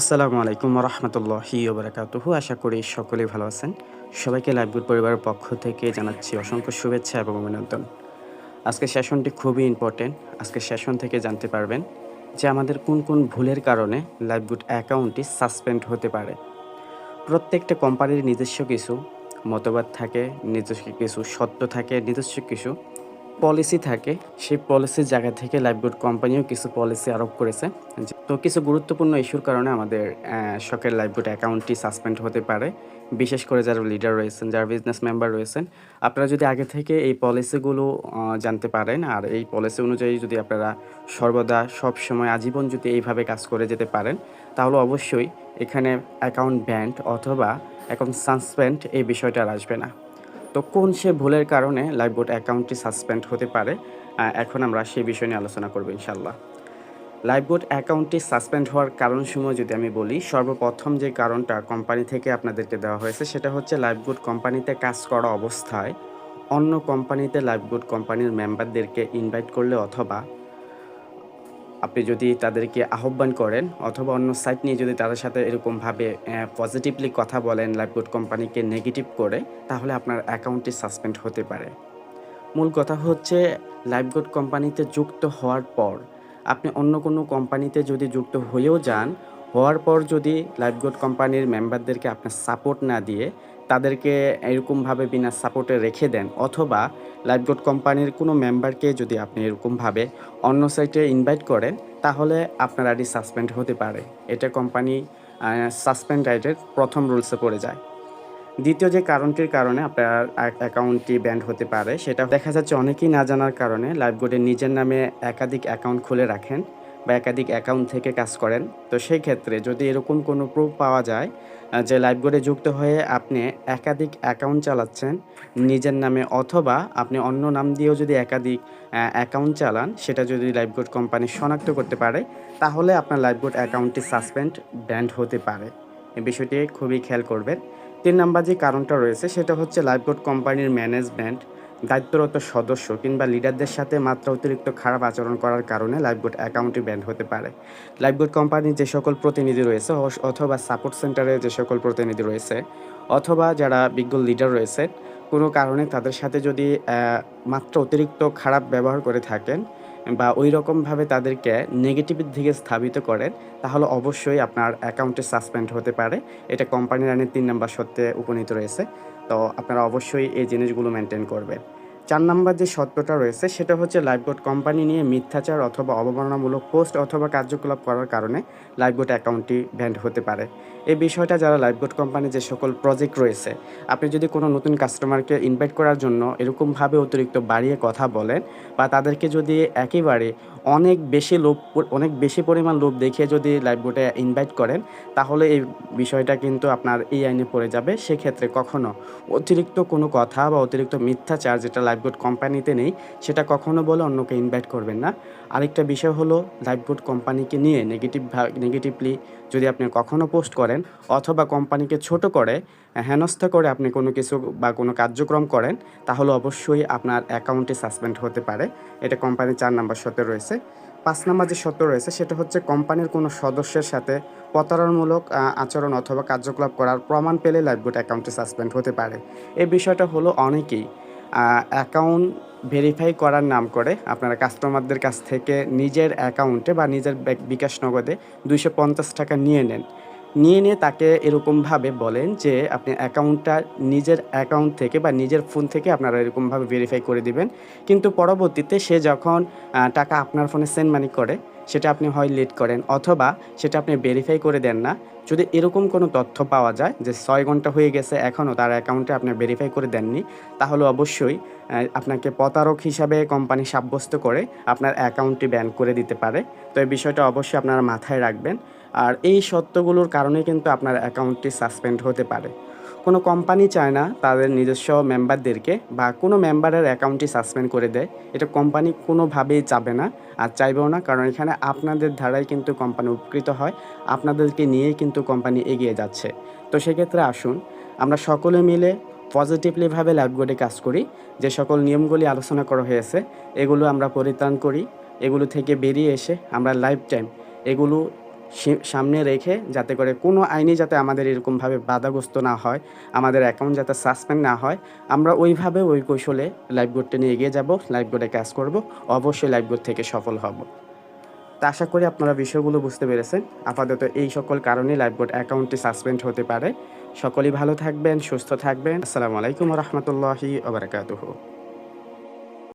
আসসালামু আলাইকুম রহমতুল্লাহি ওবরাকাতুহু। আশা করি সকলেই ভালো আছেন। সবাইকে লাইভগুড পরিবারের পক্ষ থেকে জানাচ্ছি অসংখ্য শুভেচ্ছা এবং অভিনন্দন। আজকের সেশনটি খুবই ইম্পর্টেন্ট আজকে সেশন থেকে জানতে পারবেন যে আমাদের কোন কোন ভুলের কারণে লাইভগুড অ্যাকাউন্টটি সাসপেন্ড হতে পারে। প্রত্যেকটা কোম্পানির নিজস্ব কিছু মতবাদ থাকে, নিজস্ব কিছু সত্য থাকে, নিজস্ব কিছু পলিসি থাকে, সেই পলিসির জায়গা থেকে লাইফবোর্ড কোম্পানিও কিছু পলিসি আরোপ করেছে। তো কিছু গুরুত্বপূর্ণ ইস্যুর কারণে আমাদের শখের লাইফবোর্ড অ্যাকাউন্টটি সাসপেন্ড হতে পারে। বিশেষ করে যারা লিডার রয়েছেন, যারা বিজনেস মেম্বার রয়েছেন, আপনারা যদি আগে থেকে এই পলিসিগুলো জানতে পারেন, আর এই পলিসি অনুযায়ী যদি আপনারা সর্বদা সব সময় আজীবন যদি এইভাবে কাজ করে যেতে পারেন, তাহলে অবশ্যই এখানে অ্যাকাউন্ট ব্যান্ড অথবা অ্যাকাউন্ট সাসপেন্ড এই বিষয়টা আর আসবে না। তো কোন সে ভুলের কারণে লাইফবোট অ্যাকাউন্টটি সাসপেন্ড হতে পারে। এখন আমরা সেই বিষয় নিয়ে আলোচনা করব ইনশাল্লাহ লাইফবোট অ্যাকাউন্টটি সাসপেন্ড হওয়ার কারণসমূহ যদি আমি বলি, সর্বপ্রথম যে কারণটা কোম্পানি থেকে আপনাদেরকে দেওয়া হয়েছে, সেটা হচ্ছে লাইফবোট কোম্পানিতে কাজ করা অবস্থায় অন্য কোম্পানিতে লাইফবোট কোম্পানির মেম্বারদেরকে ইনভাইট করলে অথবা আপনি যদি তাদেরকে আহ্বান করেন অথবা অন্য সাইট নিয়ে যদি তাদের সাথে এরকমভাবে পজিটিভলি কথা বলেন লাইফগুড কোম্পানিকে নেগেটিভ করে, তাহলে আপনার অ্যাকাউন্টটি সাসপেন্ড হতে পারে। মূল কথা হচ্ছে লাইফগুড কোম্পানিতে যুক্ত হওয়ার পর, আপনি অন্য কোনো কোম্পানিতে যদি যুক্ত হয়েও যান, হওয়ার পর যদি লাইফগুড কোম্পানির মেম্বারদেরকে আপনার সাপোর্ট না দিয়ে তাদেরকে এরকমভাবে বিনা সাপোর্টে রেখে দেন, অথবা লাইফগুড কোম্পানির কোনো মেম্বারকে যদি আপনি এরকমভাবে অন্য সাইটে ইনভাইট করেন, তাহলে আপনার আইডি সাসপেন্ড হতে পারে। এটা কোম্পানি সাসপেন্ড রাইটের প্রথম রুলসে পড়ে যায়। দ্বিতীয় যে কারণটির কারণে আপনার অ্যাকাউন্টটি ব্যান্ড হতে পারে, সেটা দেখা যাচ্ছে অনেকেই না জানার কারণে লাইফবোর্ডে নিজের নামে একাধিক অ্যাকাউন্ট খুলে রাখেন। বা একাধিক অ্যাকাউন্ট থেকে কাজ করেন। তো সেই ক্ষেত্রে যদি এরকম কোনো প্রুফ পাওয়া যায় যে লাইফবোর্ডে যুক্ত হয়ে আপনি একাধিক অ্যাকাউন্ট চালাচ্ছেন নিজের নামে অথবা আপনি অন্য নাম দিয়েও যদি একাধিক অ্যাকাউন্ট চালান, সেটা যদি লাইফবোর্ড কোম্পানি শনাক্ত করতে পারে, তাহলে আপনার লাইফবোর্ড অ্যাকাউন্টটি সাসপেন্ড ব্যান্ড হতে পারে। এই বিষয়টি খুবই খেয়াল করবেন। তিন নাম্বার যে কারণটা রয়েছে, সেটা হচ্ছে লাইফবোর্ড কোম্পানির ম্যানেজমেন্ট দায়িত্বরত সদস্য কিংবা লিডারদের সাথে মাত্রা অতিরিক্ত খারাপ আচরণ করার কারণে লাইফবোর্ড অ্যাকাউন্টটি ব্যান্ড হতে পারে। লাইফবোর্ড কোম্পানির যে সকল প্রতিনিধি রয়েছে অথবা সাপোর্ট সেন্টারে যে সকল প্রতিনিধি রয়েছে, অথবা যারা বিজ্ঞ লিডার রয়েছে, কোনো কারণে তাদের সাথে যদি মাত্রা অতিরিক্ত খারাপ ব্যবহার করে থাকেন বা ওই রকমভাবে তাদেরকে নেগেটিভের দিকে স্থাপিত করেন, তাহলে অবশ্যই আপনার অ্যাকাউন্টে সাসপেন্ড হতে পারে। এটা কোম্পানির আইনের তিন নম্বর সত্ত্বে উপনীত রয়েছে। তো আপনারা অবশ্যই এই জিনিসগুলো মেনটেন করবেন। চার নাম্বার যে সত্যটা রয়েছে, সেটা হচ্ছে লাইফবোট কোম্পানি নিয়ে মিথ্যাচার অথবা অবমাননামূলক পোস্ট অথবা কার্যকলাপ করার কারণে লাইফবোট অ্যাকাউন্টটি ব্যান্ড হতে পারে। এই বিষয়টা যারা লাইফবোট কোম্পানি যে সকল প্রজেক্ট রয়েছে, আপনি যদি কোনো নতুন কাস্টমারকে ইনভাইট করার জন্য এরকমভাবে অতিরিক্ত বাড়িয়ে কথা বলেন বা তাদেরকে যদি একেবারে অনেক বেশি লোভ, অনেক বেশি পরিমাণ লোভ দেখিয়ে যদি লাইফবোটে ইনভাইট করেন, তাহলে এই বিষয়টা কিন্তু আপনার এই আইনে পড়ে যাবে। সেক্ষেত্রে কখনো অতিরিক্ত কোনো কথা বা অতিরিক্ত মিথ্যাচার যেটা লাইফবোট কোম্পানিতে নেই, সেটা কখনো বলে অন্যকে ইনভাইট করবেন না। আরেকটা বিষয় হলো লাইফবোট কোম্পানিকে নিয়ে নেগেটিভ নেগেটিভলি যদি আপনি কখনো পোস্ট করেন অথবা কোম্পানিকে ছোট করে, হেনস্থা করে আপনি কোনো কিছু বা কোনো কার্যক্রম করেন, তাহলে অবশ্যই আপনার অ্যাকাউন্টে সাসপেন্ড হতে পারে। এটা কোম্পানির চার নাম্বার সত্য রয়েছে। পাঁচ নাম্বার যে সত্য রয়েছে, সেটা হচ্ছে কোম্পানির কোনো সদস্যের সাথে প্রতারণমূলক আচরণ অথবা কার্যকলাপ করার প্রমাণ পেলে লাইফবোট অ্যাকাউন্টে সাসপেন্ড হতে পারে। এই বিষয়টা হলো অনেকেই অ্যাকাউন্ট ভেরিফাই করার নাম করে আপনারা কাস্টমারদের কাছ থেকে নিজের অ্যাকাউন্টে বা নিজের বিকাশ নগদে দুইশো পঞ্চাশ টাকা নিয়ে নেন। নিয়ে নিয়ে তাকে এরকমভাবে বলেন যে আপনি অ্যাকাউন্টটা নিজের অ্যাকাউন্ট থেকে বা নিজের ফোন থেকে আপনারা এরকমভাবে ভেরিফাই করে দিবেন। কিন্তু পরবর্তীতে সে যখন টাকা আপনার ফোনে সেন্ড মানি করে সেটা আপনি হয় লেট করেন অথবা সেটা আপনি ভেরিফাই করে দেন না। যদি এরকম কোনো তথ্য পাওয়া যায় যে ছয় ঘণ্টা হয়ে গেছে, এখনও তার অ্যাকাউন্টে আপনি ভেরিফাই করে দেননি, তাহলে অবশ্যই আপনাকে প্রতারক হিসাবে কোম্পানি সাব্যস্ত করে আপনার অ্যাকাউন্টটি ব্যান করে দিতে পারে। তো এই বিষয়টা অবশ্যই আপনারা মাথায় রাখবেন। আর এই সত্যগুলোর কারণে কিন্তু আপনার অ্যাকাউন্টটি সাসপেন্ড হতে পারে। কোনো কোম্পানি চায় না, তাদের নিজস্ব মেম্বারদেরকে বা কোনো মেম্বারের অ্যাকাউন্টটি সাসপেন্ড করে দেয়। এটা কোম্পানি কোনোভাবেই চাবে না আর চাইবেও না, কারণ এখানে আপনাদের ধারাই কিন্তু কোম্পানি উপকৃত হয়, আপনাদেরকে নিয়েই কিন্তু কোম্পানি এগিয়ে যাচ্ছে। তো সেক্ষেত্রে আসুন, আমরা সকলে মিলে পজিটিভলিভাবে লাইফবোর্ডে কাজ করি। যে সকল নিয়মগুলি আলোচনা করা হয়েছে, এগুলো আমরা পরিত্রাণ করি। এগুলো থেকে বেরিয়ে এসে আমরা লাইফ টাইম এগুলো সামনে রেখে যাতে করে কোনো আইনি যাতে আমাদের এরকমভাবে বাধাগ্রস্ত না হয়, আমাদের অ্যাকাউন্ট যাতে সাসপেন্ড না হয়, আমরা ওইভাবে ওই কৌশলে লাইফ বোর্ডটা নিয়ে এগিয়ে যাব লাইফ বোর্ডে কাজ করব, অবশ্যই লাইফ বোর্ড থেকে সফল হব। তা আশা করি আপনারা বিষয়গুলো বুঝতে পেরেছেন। আপাতত এই সকল কারণে লাইফ বোর্ড অ্যাকাউন্টটি সাসপেন্ড হতে পারে। সকলেই ভালো থাকবেন, সুস্থ থাকবেন। আসসালামু আলাইকুম রহমতুল্লাহি ওবরাকাতুহু